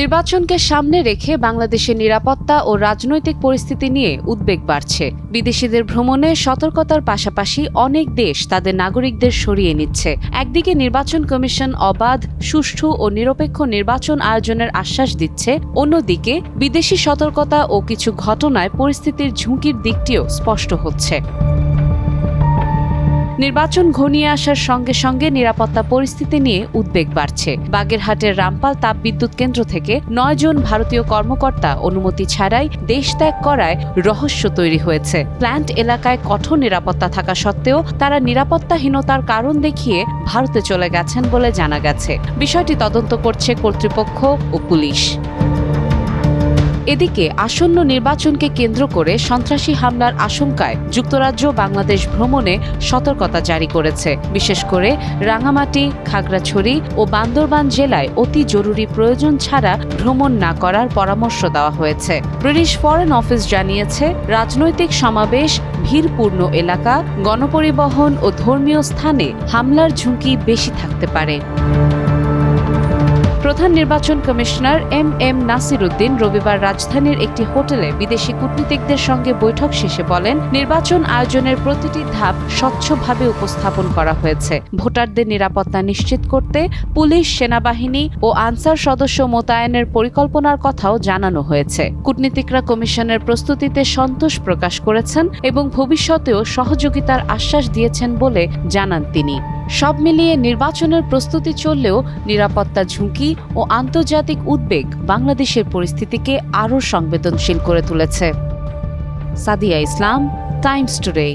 নির্বাচনকে সামনে রেখে বাংলাদেশের নিরাপত্তা ও রাজনৈতিক পরিস্থিতি নিয়ে উদ্বেগ বাড়ছে। বিদেশিদের ভ্রমণে সতর্কতার পাশাপাশি অনেক দেশ তাদের নাগরিকদের সরিয়ে নিচ্ছে। একদিকে নির্বাচন কমিশন অবাধ, সুষ্ঠু ও নিরপেক্ষ নির্বাচন আয়োজনের আশ্বাস দিচ্ছে। অন্যদিকে বিদেশি সতর্কতা ও কিছু ঘটনায় পরিস্থিতির ঝুঁকির দিকটিও স্পষ্ট হচ্ছে। নির্বাচন ঘনিয়ে আসার সঙ্গে সঙ্গে নিরাপত্তা পরিস্থিতি নিয়ে উদ্বেগ বাড়ছে। বাগেরহাটের রামপাল তাপবিদ্যুৎ কেন্দ্র থেকে নয় জন ভারতীয় কর্মকর্তা অনুমতি ছাড়াই দেশ ত্যাগ করায় রহস্য তৈরি হয়েছে। প্ল্যান্ট এলাকায় কঠোর নিরাপত্তা থাকা সত্ত্বেও তারা নিরাপত্তাহীনতার কারণ দেখিয়ে ভারতে চলে গেছেন বলে জানা গেছে। বিষয়টি তদন্ত করছে কর্তৃপক্ষ ও পুলিশ। এদিকে আসন্ন নির্বাচনকে কেন্দ্র করে সন্ত্রাসী হামলার আশঙ্কায় যুক্তরাজ্য বাংলাদেশ ভ্রমণে সতর্কতা জারি করেছে। বিশেষ করে রাঙামাটি, খাগড়াছড়ি ও বান্দরবান জেলায় অতি জরুরি প্রয়োজন ছাড়া ভ্রমণ না করার পরামর্শ দেওয়া হয়েছে। ব্রিটিশ ফরেন অফিস জানিয়েছে, রাজনৈতিক সমাবেশ, ভিড়পূর্ণ এলাকা, গণপরিবহন ও ধর্মীয় স্থানে হামলার ঝুঁকি বেশি থাকতে পারে। প্রধান নির্বাচন commissioner M M Nasir Uddin রবিবার রাজধানীর একটি হোটেলে বিদেশি কূটনীতিকদের সঙ্গে বৈঠক শেষে বলেন, নির্বাচন আয়োজনের প্রতিটি ধাপ স্বচ্ছভাবে উপস্থাপন করা হয়েছে। ভোটারদের নিরাপত্তা নিশ্চিত করতে পুলিশ, সেনাবাহিনী ও আনসার সদস্য মোতায়েনের পরিকল্পনার কথাও জানানো হয়েছে। কূটনীতিকরা কমিশনের প্রস্তুতিতে সন্তোষ প্রকাশ করেছেন এবং ভবিষ্যতেও সহযোগিতার আশ্বাস দিয়েছেন বলে জানান তিনি। সব মিলিয়ে নির্বাচনের প্রস্তুতি চললেও নিরাপত্তা ঝুঁকি ও আন্তর্জাতিক উদ্বেগ বাংলাদেশের পরিস্থিতিকে আরও সংবেদনশীল করে তুলেছে। সাদিয়া ইসলাম টাইমস টুডে